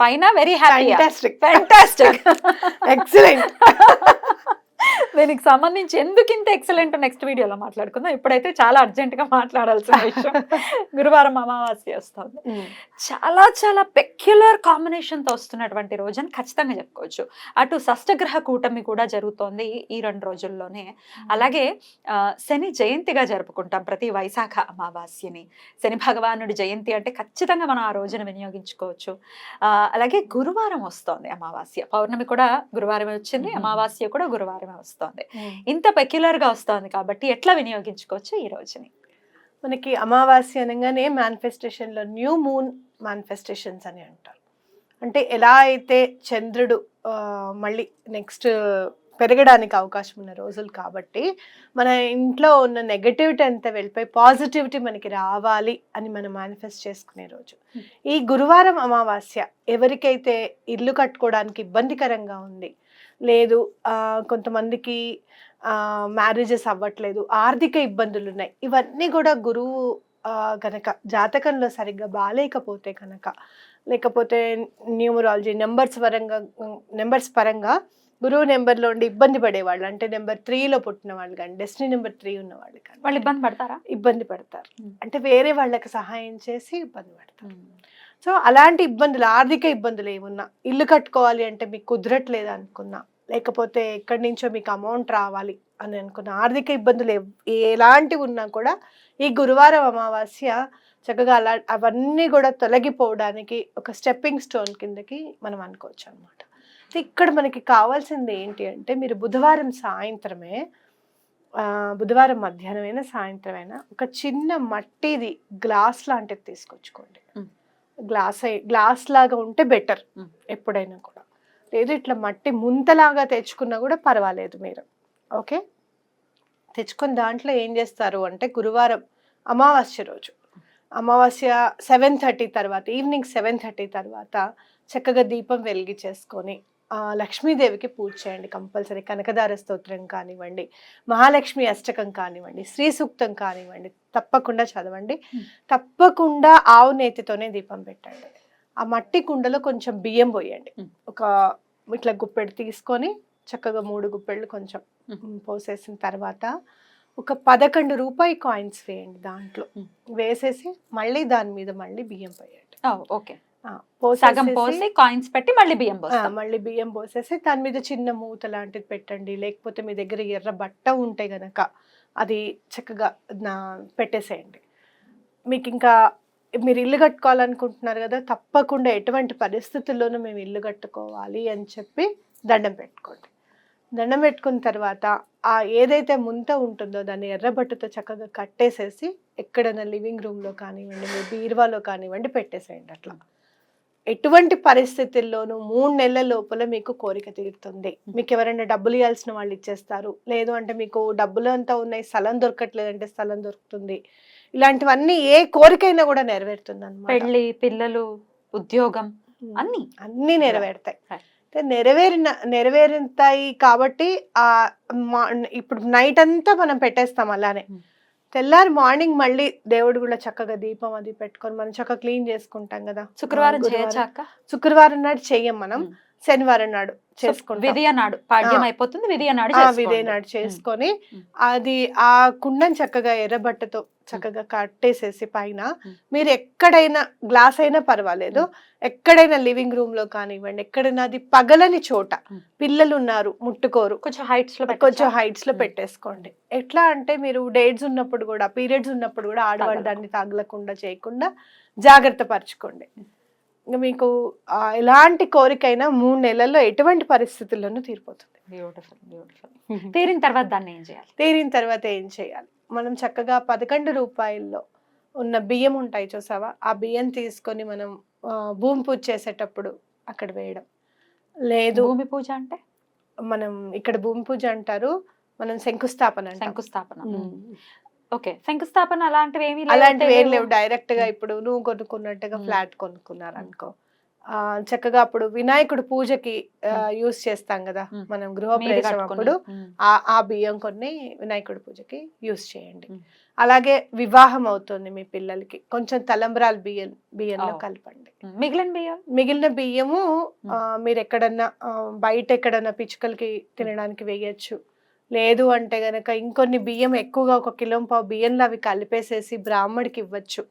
ఫైనా very happy fantastic fantastic excellent దీనికి సంబంధించి ఎందుకు ఇంత ఎక్సలెంట్ నెక్స్ట్ వీడియోలో మాట్లాడుకుందాం? ఇప్పుడైతే చాలా అర్జెంట్గా మాట్లాడాల్సిన విషయం. గురువారం అమావాస్య వస్తుంది. చాలా చాలా పెక్యులర్ కాంబినేషన్తో వస్తున్నటువంటి రోజు అని ఖచ్చితంగా చెప్పుకోవచ్చు. అటు షష్టగ్రహ కూటమి కూడా జరుగుతోంది ఈ రెండు రోజుల్లోనే. అలాగే శని జయంతిగా జరుపుకుంటాం ప్రతి వైశాఖ అమావాస్యని. శని భగవానుడి జయంతి అంటే ఖచ్చితంగా మనం ఆ రోజున వినియోగించుకోవచ్చు. అలాగే గురువారం వస్తోంది అమావాస్య. పౌర్ణమి కూడా గురువారమే వచ్చింది. అమావాస్య కూడా గురువారమే వస్తోంది. ఇంత పెక్యులర్గా వస్తోంది కాబట్టి ఎట్లా వినియోగించుకోవచ్చు ఈ రోజుని? మనకి అమావాస్య అనగానే మేనిఫెస్టేషన్లో న్యూ మూన్ మేనిఫెస్టేషన్స్ అని అంటారు. అంటే ఎలా అయితే చంద్రుడు మళ్ళీ నెక్స్ట్ పెరగడానికి అవకాశం ఉన్న రోజులు కాబట్టి మన ఇంట్లో ఉన్న నెగటివిటీ అంతా వెళ్ళిపోయి పాజిటివిటీ మనకి రావాలి అని మనం మేనిఫెస్ట్ చేసుకునే రోజు. ఈ గురువారం అమావాస్య ఎవరికైతే ఇల్లు కట్టుకోవడానికి ఇబ్బందికరంగా ఉంది లేదు కొంతమందికి మ్యారేజెస్ అవ్వట్లేదు ఆర్థిక ఇబ్బందులు ఉన్నాయి ఇవన్నీ కూడా గురువు ఆ, గనక జాతకంలో సరిగ్గా బాగాలేకపోతే కనుక లేకపోతే న్యూమరాలజీ నెంబర్స్ పరంగా నెంబర్స్ పరంగా గురువు నెంబర్లో ఉండి ఇబ్బంది పడేవాళ్ళు. అంటే నెంబర్ త్రీలో పుట్టిన వాళ్ళు కానీ డెస్టినీ నెంబర్ త్రీ ఉన్న వాళ్ళు కానీ వాళ్ళు ఇబ్బంది పడతారా? ఇబ్బంది పడతారు. అంటే వేరే వాళ్ళకి సహాయం చేసి ఇబ్బంది పడతారు. సో అలాంటి ఇబ్బందులు ఆర్థిక ఇబ్బందులు ఏమున్నా? ఇల్లు కట్టుకోవాలి అంటే మీకు కుదరట్లేదు అనుకున్నా? లేకపోతే ఎక్కడి నుంచో మీకు అమౌంట్ రావాలి అని అనుకున్న? ఆర్థిక ఇబ్బందులు ఎలాంటివి ఉన్నా కూడా ఈ గురువారం అమావాస్య చక్కగా అలా అవన్నీ కూడా తొలగిపోవడానికి ఒక స్టెప్పింగ్ స్టోన్ కిందకి మనం అనుకోవచ్చు అనమాట ఇక్కడ మనకి కావాల్సింది ఏంటి అంటే మీరు బుధవారం సాయంత్రమే బుధవారం మధ్యాహ్నమైనా సాయంత్రమైనా ఒక చిన్న మట్టిది గ్లాస్ లాంటిది తీసుకొచ్చుకోండి. గ్లాస్ గ్లాస్ లాగా ఉంటే బెటర్. ఎప్పుడైనా కూడా. లేదు ఇట్లా మట్టి ముంతలాగా తెచ్చుకున్నా కూడా పర్వాలేదు మీరు. ఓకే? తెచ్చుకొని దాంట్లో ఏం చేస్తారు అంటే గురువారం అమావాస్య రోజు. అమావాస్య సెవెన్ థర్టీ తర్వాత ఈవినింగ్ సెవెన్ థర్టీ తర్వాత చక్కగా దీపం వెలిగించేసుకొని ఆ, లక్ష్మీదేవికి పూజ చేయండి కంపల్సరీ. కనకదార స్తోత్రం కానివ్వండి మహాలక్ష్మి అష్టకం కానివ్వండి శ్రీ సూక్తం కానివ్వండి తప్పకుండా చదవండి. తప్పకుండా ఆవు నేతితోనే దీపం పెట్టండి. ఆ మట్టి కుండలో కొంచెం బియ్యం పోయండి. ఒక ఇట్లా గుప్పెడు తీసుకొని చక్కగా మూడు గుప్పెళ్ళు కొంచెం పోసేసిన తర్వాత ఒక పదకొండు రూపాయి కాయిన్స్ వేయండి దాంట్లో. వేసేసి మళ్ళీ దాని మీద మళ్ళీ బియ్యం పోయండి. ఓకే. సగం పోసి కాయిన్స్ పెట్టి మళ్ళీ బియ్యం ఆ, పోస్తాం. మళ్ళీ బియ్యం పోసేసి దాని మీద చిన్న మూత లాంటిది పెట్టండి. లేకపోతే మీ దగ్గర ఎర్ర బట్ట ఉంటే గనక అది చక్కగా నా పెట్టేసేయండి. మీకు ఇంకా మీరు ఇల్లు కట్టుకోవాలనుకుంటున్నారు కదా తప్పకుండా ఎటువంటి పరిస్థితుల్లోనూ మేము ఇల్లు కట్టుకోవాలి అని చెప్పి దండం పెట్టుకోండి. దండం పెట్టుకున్న తర్వాత ఆ ఏదైతే ముంత ఉంటుందో దాన్ని ఎర్రబట్టతో చక్కగా కట్టేసేసి ఎక్కడైనా లివింగ్ రూమ్లో కానివ్వండి మీ బీరువాలో కానివ్వండి పెట్టేసేయండి అట్లా. ఎటువంటి పరిస్థితుల్లోనూ మూడు నెలల లోపల మీకు కోరిక తీరుతుంది. మీకు ఎవరైనా డబ్బులు ఇవ్వాల్సిన వాళ్ళు ఇచ్చేస్తారు. లేదు అంటే మీకు డబ్బులు అంతా ఉన్నాయి స్థలం దొరకట్లేదంటే స్థలం దొరుకుతుంది. ఇలాంటివన్నీ ఏ కోరికైనా కూడా నెరవేరుతుంది అనమాట పెళ్ళి పిల్లలు ఉద్యోగం అన్ని. అన్నీ నెరవేరుతాయి. నెరవేరిన నెరవేరుతాయి కాబట్టి ఆ ఇప్పుడు నైట్ అంతా మనం పెట్టేస్తాం అలానే. తెల్లారి మార్నింగ్ మళ్ళీ దేవుడు కూడా చక్కగా దీపం అది పెట్టుకొని మనం చక్కగా క్లీన్ చేసుకుంటాం కదా. శుక్రవారం అక్క? శుక్రవారం నాడు చెయ్యం మనం. శనివారం నాడు చేసుకుంటాం. విధియ నాడు. పాడ్యం. అయిపోతుంది విధియ నాడు నాడు చేసుకొని. అది ఆ కుండని చక్కగా ఎర్రబట్టతో చక్కగా కట్టేసేసి పైన. మీరు ఎక్కడైనా గ్లాస్ అయినా పర్వాలేదు ఎక్కడైనా లివింగ్ రూమ్లో కానివ్వండి ఎక్కడైనా అది పగలని చోట. పిల్లలు ఉన్నారు ముట్టుకోరు కొంచెం హైట్స్లో కొంచెం? హైట్స్లో. పెట్టేసుకోండి ఎట్లా అంటే మీరు డేట్స్ ఉన్నప్పుడు కూడా పీరియడ్స్ ఉన్నప్పుడు కూడా ఆడవాళ్ళు. దాన్ని తగలకుండా చేయకుండా జాగ్రత్త పరచుకోండి మీకు ఎలాంటి కోరికైనా మూడు నెలల్లో ఎటువంటి పరిస్థితుల్లోనూ తీరిపోతుంది. బ్యూటిఫుల్ బ్యూటిఫుల్ తీరిన తర్వాత దాన్ని ఏం చేయాలి? తీరిన తర్వాత ఏం చేయాలి? మనం చక్కగా పదకొండు రూపాయల్లో ఉన్న బియ్యం ఉంటాయి చూసావా? ఆ బియ్యం తీసుకొని మనం భూమి పూజ చేసేటప్పుడు అక్కడ వేయడం. లేదు. భూమి పూజ అంటే? మనం ఇక్కడ భూమి పూజ అంటారు. మనం శంకుస్థాపన అంటాం. శంకుస్థాపన. ఓకే శంకుస్థాపన అలాంటివి ఏమీ అలాంటివి ఏం లేవు డైరెక్ట్గా. ఇప్పుడు నువ్వు కొనుక్కున్నట్టుగా. ఫ్లాట్ కొనుక్కున్నారు అనుకో చక్కగా అప్పుడు వినాయకుడు పూజకి యూస్ చేస్తాం కదా. మనం గృహప్రవేశం అప్పుడు. ఆ ఆ బియ్యం కొన్ని వినాయకుడి పూజకి యూస్ చేయండి. అలాగే వివాహం అవుతుంది మీ పిల్లలకి కొంచెం తలంబ్రాల బియ్యం బియ్యంలో. కలపండి. మిగిలిన బియ్యం మిగిలిన బియ్యము మీరు ఎక్కడన్నా బయట ఎక్కడన్నా పిచ్చుకలకి తినడానికి వేయచ్చు లేదు అంటే గనక ఇంకొన్ని బియ్యం ఎక్కువగా ఒక కిలో పావు బియ్యంలో అవి కలిపేసేసి బ్రాహ్మడికి ఇవ్వచ్చు.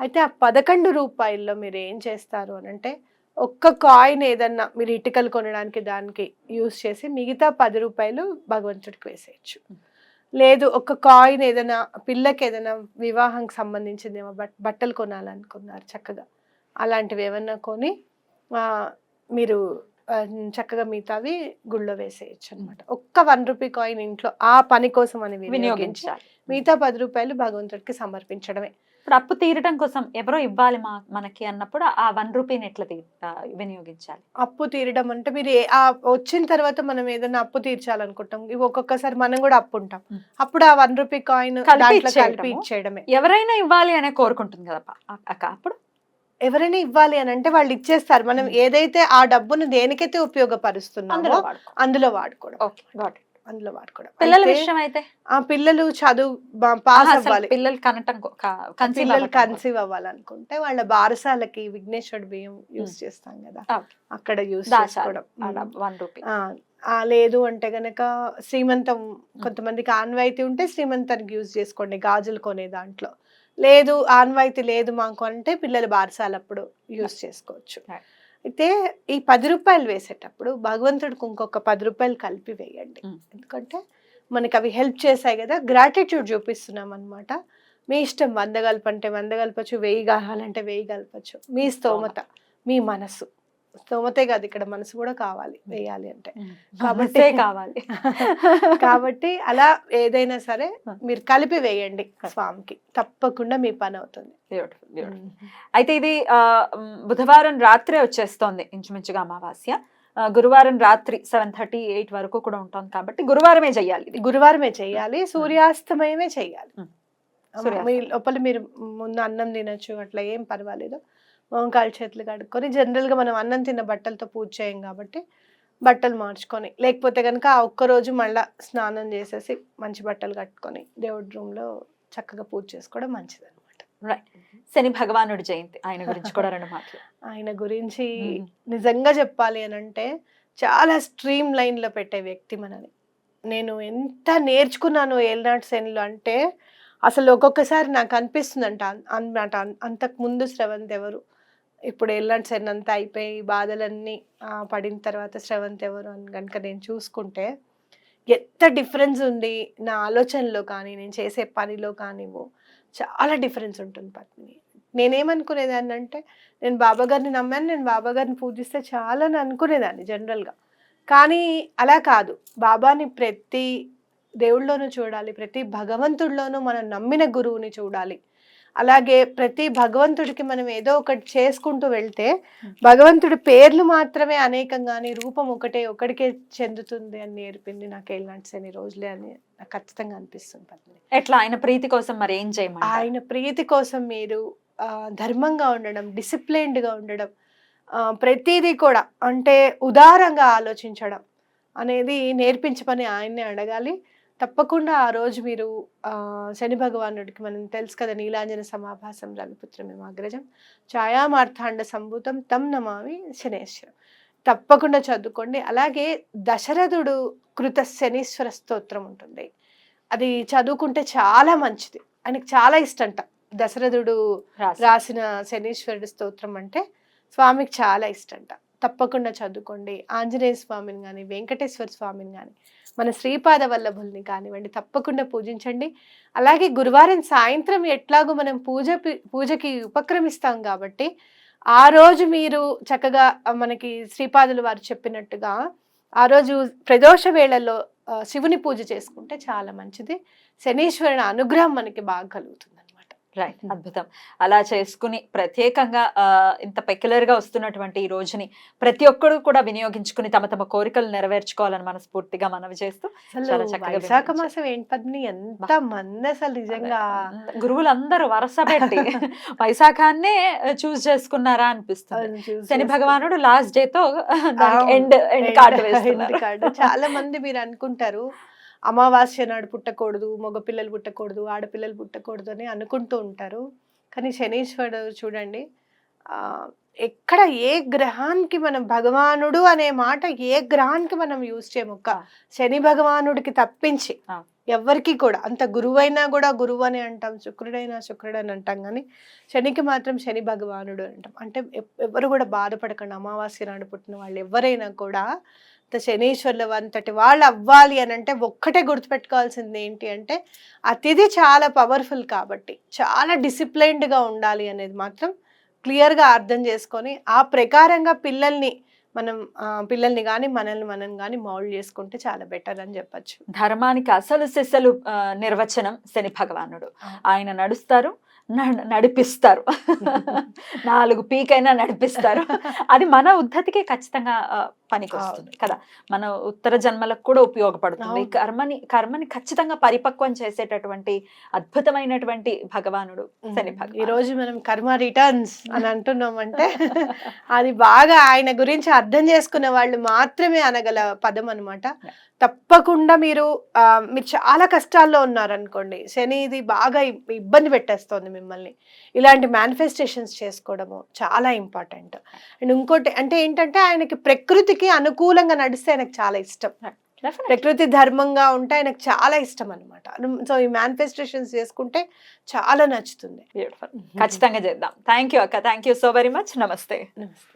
అయితే ఆ పదకొండు రూపాయల్లో మీరు ఏం చేస్తారు అని అంటే ఒక్క కాయిన్ ఏదన్నా మీరు ఇటుకలు కొనడానికి దానికి యూస్ చేసి మిగతా పది రూపాయలు భగవంతుడికి వేసేయచ్చు. లేదు ఒక కాయిన్ ఏదైనా పిల్లకి ఏదైనా వివాహంకి సంబంధించింది ఏమో బట్ బట్టలు కొనాలనుకున్నారు చక్కగా అలాంటివి ఏమన్నా కొని మీరు చక్కగా మిగతావి గుళ్ళో వేసేయచ్చు అనమాట ఒక్క వన్ రూపీ కాయిన్ ఇంట్లో ఆ పని కోసం అని వినియోగించి వినియోగించాలి. మిగతా పది రూపాయలు భగవంతుడికి సమర్పించడమే. ఇప్పుడు అప్పు తీరడం కోసం ఎవరో ఇవ్వాలి మా మనకి అన్నప్పుడు ఆ వన్ రూపీని ఎట్లా తీ- వినియోగించాలి? అప్పు తీరడం అంటే మీరు ఆ వచ్చిన తర్వాత మనం ఏదైనా అప్పు తీర్చాలనుకుంటాం. ఇవి ఒక్కొక్కసారి మనం కూడా అప్పు ఉంటాం. అప్పుడు ఆ వన్ రూపీ కాయిన్ కలిపి ఇచ్చేయడము. ఎవరైనా ఇవ్వాలి అనే కోరుకుంటుంది కదా అప్పుడు ఎవరైనా ఇవ్వాలి అని అంటే వాళ్ళు ఇచ్చేస్తారు. మనం మ్. ఏదైతే ఆ డబ్బును దేనికైతే ఉపయోగపరుస్తున్నామో అందులో వాడుకో. అందులో వాడుకోవడం. ఓకే గాట్ ఇట్ అందులో వాడుకోవడం. పిల్లల విషయం అయితే ఆ పిల్లలు చదువు పాస్ అవ్వాలి. పిల్లలు కనటం పిల్లలు. కన్సీవ్ అవ్వాలనుకుంటే వాళ్ళ బారసాలకి విఘ్నేశ్వరుడు బియ్యం యూస్ చేస్తాం కదా. అక్కడ యూస్ దాచాలి. చేసుకోవడం. వన్ రూపీ ఆ, ఆ, లేదు అంటే గనక శ్రీమంతం కొంతమందికి ఆన్వాయితీ ఉంటే శ్రీమంతానికి యూజ్ చేసుకోండి గాజులు కొనే దాంట్లో. లేదు ఆన్వాయితీ లేదు మాకు అంటే పిల్లల బారసాలప్పుడు యూజ్ చేసుకోవచ్చు. అయితే ఈ పది రూపాయలు వేసేటప్పుడు భగవంతుడికి ఇంకొక పది రూపాయలు కలిపి వేయండి. Mm. ఎందుకంటే మనకి అవి హెల్ప్ చేశాయి కదా గ్రాటిట్యూడ్ చూపిస్తున్నాం అనమాట మీ ఇష్టం వంద కలపంటే వంద కలపచ్చు వెయ్యి కావాలంటే వెయ్యి కలపచ్చు మీ స్తోమత మీ మనసు. స్తోమతే కాదు ఇక్కడ మనసు కూడా కావాలి వేయాలి అంటే. కాబట్టి- కావాలి. కాబట్టి అలా ఏదైనా సరే. మీరు కలిపి వేయండి స్వామికి. తప్పకుండా మీ పని అవుతుంది. బ్యూటిఫుల్ బ్యూటిఫుల్ అయితే ఇది బుధవారం రాత్రే వచ్చేస్తోంది ఇంచుమించుగా అమావాస్య. గురువారం రాత్రి సెవెన్ థర్టీ ఎయిట్ వరకు కూడా ఉంటుంది కాబట్టి గురువారమే చెయ్యాలి ఇది. గురువారమే చెయ్యాలి సూర్యాస్తమయమే సూర్యాస్తమయం. మీ లోపల మీరు ముందు అన్నం తినొచ్చు అట్లా ఏం పర్వాలేదు. మోంకాలు చేతులు కడుక్కొని జనరల్గా మనం అన్నం తిన్న బట్టలతో పూజ చేయం కాబట్టి బట్టలు మార్చుకొని లేకపోతే కనుక ఆ ఒక్క రోజు మళ్ళా స్నానం చేసేసి మంచి బట్టలు కట్టుకొని దేవుడి రూమ్లో చక్కగా పూజ చేసుకోవడం మంచిది అనమాట శని భగవానుడి జయంతి ఆయన గురించి కూడా రెండు మాటలు. ఆయన గురించి. నిజంగా చెప్పాలి అని అంటే చాలా స్ట్రీమ్ లైన్లో పెట్టే వ్యక్తి మనని. నేను ఎంత నేర్చుకున్నాను ఏల్నాటి శనిలో అంటే అసలు ఒక్కొక్కసారి నాకు అనిపిస్తుంది అంట అనమాట అంతకు ముందు శ్రవంత్ ఎవరు? ఇప్పుడు ఎల్లండి శని అంతా అయిపోయి బాధలన్నీ పడిన తర్వాత శ్రవంత్ ఎవరు అని కనుక నేను చూసుకుంటే ఎంత డిఫరెన్స్ ఉంది నా ఆలోచనలో కానీ నేను చేసే పనిలో కానివ్వు చాలా డిఫరెన్స్ ఉంటుంది పత్ని నేనేమనుకునేదాన్ని అంటే నేను బాబాగారిని నమ్మాను నేను బాబాగారిని పూజిస్తే చాలా అని అనుకునేదాన్ని జనరల్గా కానీ అలా కాదు. బాబాని ప్రతి దేవుళ్ళలోనూ చూడాలి ప్రతి భగవంతుడిలోనూ మనం నమ్మిన గురువుని చూడాలి. అలాగే ప్రతి భగవంతుడికి మనం ఏదో ఒకటి చేసుకుంటూ వెళ్తే భగవంతుడి పేర్లు మాత్రమే అనేకం కానీ రూపం ఒకటే ఒకటికే చెందుతుంది అని నేర్పింది నాకు ఏళ్ళనాటి శని రోజులే అని నాకు ఖచ్చితంగా అనిపిస్తుంది పద్మిని. ఎట్లా? ఆయన ప్రీతి కోసం మరి ఏం చేయమంటారు? ఆయన ప్రీతి కోసం మీరు ధర్మంగా ఉండడం డిసిప్లైన్డ్గా ఉండడం ప్రతిదీ కూడా అంటే ఉదారంగా ఆలోచించడం అనేది నేర్పించే పని ఆయన్నే అడగాలి. తప్పకుండా ఆ రోజు మీరు శని భగవానుడికి మనం తెలుసు కదా నీలాంజన సమాభాసం రవిపుత్రమేమ అగ్రజం. ఛాయామార్థాండ సంభూతం తం నమామి శనేశ్వరం. తప్పకుండా చదువుకోండి. అలాగే దశరథుడు కృత శనీశ్వర స్తోత్రం ఉంటుంది. అది చదువుకుంటే చాలా మంచిది. ఆయనకు చాలా ఇష్టంట. దశరథుడు రాసి. రాసిన శనీశ్వరుడు స్తోత్రం అంటే స్వామికి చాలా ఇష్టంట. తప్పకుండా చదువుకోండి. ఆంజనేయ స్వామిని కానీ వెంకటేశ్వర స్వామిని కానీ మన శ్రీపాద వల్లభుల్ని కానివ్వండి తప్పకుండా పూజించండి. అలాగే గురువారం సాయంత్రం ఎట్లాగో మనం పూజ పూజకి ఉపక్రమిస్తాం కాబట్టి ఆ రోజు మీరు చక్కగా మనకి శ్రీపాదులు వారు చెప్పినట్టుగా ఆ రోజు ప్రదోష వేళల్లో శివుని పూజ చేసుకుంటే చాలా మంచిది. శనీశ్వరుని అనుగ్రహం మనకి బాగా కలుగుతుంది. రైట్ అద్భుతం. అలా చేసుకుని ప్రత్యేకంగా ఇంత పెక్యులర్గా వస్తున్నటువంటి ఈ రోజుని ప్రతి ఒక్కరు కూడా వినియోగించుకుని తమ తమ కోరికలు నెరవేర్చుకోవాలని మనస్ఫూర్తిగా మనవి చేస్తూ చాలా చక్కగా వైశాఖ. మాసం ఏంటి పద్మిని? ఎంత మంది అసలు నిజంగా. గురువులందరూ వరస పెట్టి వైశాఖాన్నే చూస్ చేసుకున్నారా అనిపిస్తుంది. శని భగవానుడు లాస్ట్ డే తో. End end card card. చాలా మంది మీరు అనుకుంటారు అమావాస్య నాడు పుట్టకూడదు మగపిల్లలు పుట్టకూడదు ఆడపిల్లలు పుట్టకూడదు అని అనుకుంటూ ఉంటారు కానీ శనీశ్వరుడు చూడండి ఎక్కడ ఏ గ్రహానికి మనం భగవానుడు అనే మాట ఏ గ్రహానికి మనం యూజ్ చేయము ఒక్క. శని భగవానుడికి తప్పించి. ఎవరికి కూడా అంత గురువైనా కూడా గురువు అని అంటాం శుక్రుడైనా శుక్రుడు అని అంటాం కానీ శనికి మాత్రం శని భగవానుడు అంటాం అంటే ఎవ్- ఎవరు కూడా బాధపడకండి అమావాస్య నాడు పుట్టిన వాళ్ళు ఎవరైనా కూడా శనీశ్వర్ల అంతటి వాళ్ళు అవ్వాలి అని అంటే ఒక్కటే గుర్తుపెట్టుకోవాల్సింది ఏంటి అంటే ఆ తిథి చాలా పవర్ఫుల్ కాబట్టి చాలా డిసిప్లైన్డ్గా ఉండాలి అనేది మాత్రం క్లియర్గా అర్థం చేసుకొని ఆ ప్రకారంగా పిల్లల్ని మనం పిల్లల్ని కానీ మనల్ని మనం కానీ మౌల్డ్ చేసుకుంటే చాలా బెటర్ అని చెప్పచ్చు. ధర్మానికి అసలు సిసలు నిర్వచనం శని భగవానుడు. ఆయన నడుస్తారు నడిపిస్తారు. నాలుగు పీకైనా నడిపిస్తారు. అది మన ఉద్ధతికి ఖచ్చితంగా పనికి వస్తుంది. కదా. మన ఉత్తర జన్మలకు కూడా ఉపయోగపడుతుంది. కర్మని కర్మని ఖచ్చితంగా పరిపక్వం చేసేటటువంటి అద్భుతమైనటువంటి భగవానుడు శని ఈ భగవానుడు రోజు మనం కర్మ రిటర్న్స్ అని అంటున్నాం అంటే అది బాగా ఆయన గురించి అర్థం చేసుకున్న వాళ్ళు మాత్రమే అనగల పదం అనమాట తప్పకుండా మీరు ఆ, మీరు చాలా కష్టాల్లో ఉన్నారనుకోండి శని ఇది బాగా ఇబ్- ఇబ్బంది పెట్టేస్తోంది మిమ్మల్ని. ఇలాంటి మేనిఫెస్టేషన్స్ చేసుకోవడము చాలా ఇంపార్టెంట్ అండ్ ఇంకోటి అంటే ఏంటంటే ఆయనకి ప్రకృతికి అనుకూలంగా నడిస్తే ఆయనకు చాలా ఇష్టం. ప్రకృతి ధర్మంగా ఉంటే ఆయనకు చాలా ఇష్టం అనమాట సో ఈ మేనిఫెస్టేషన్స్ చేసుకుంటే చాలా నచ్చుతుంది. ఖచ్చితంగా చేద్దాం. థ్యాంక్ యూ అక్క. Thank you so very much నమస్తే. నమస్తే.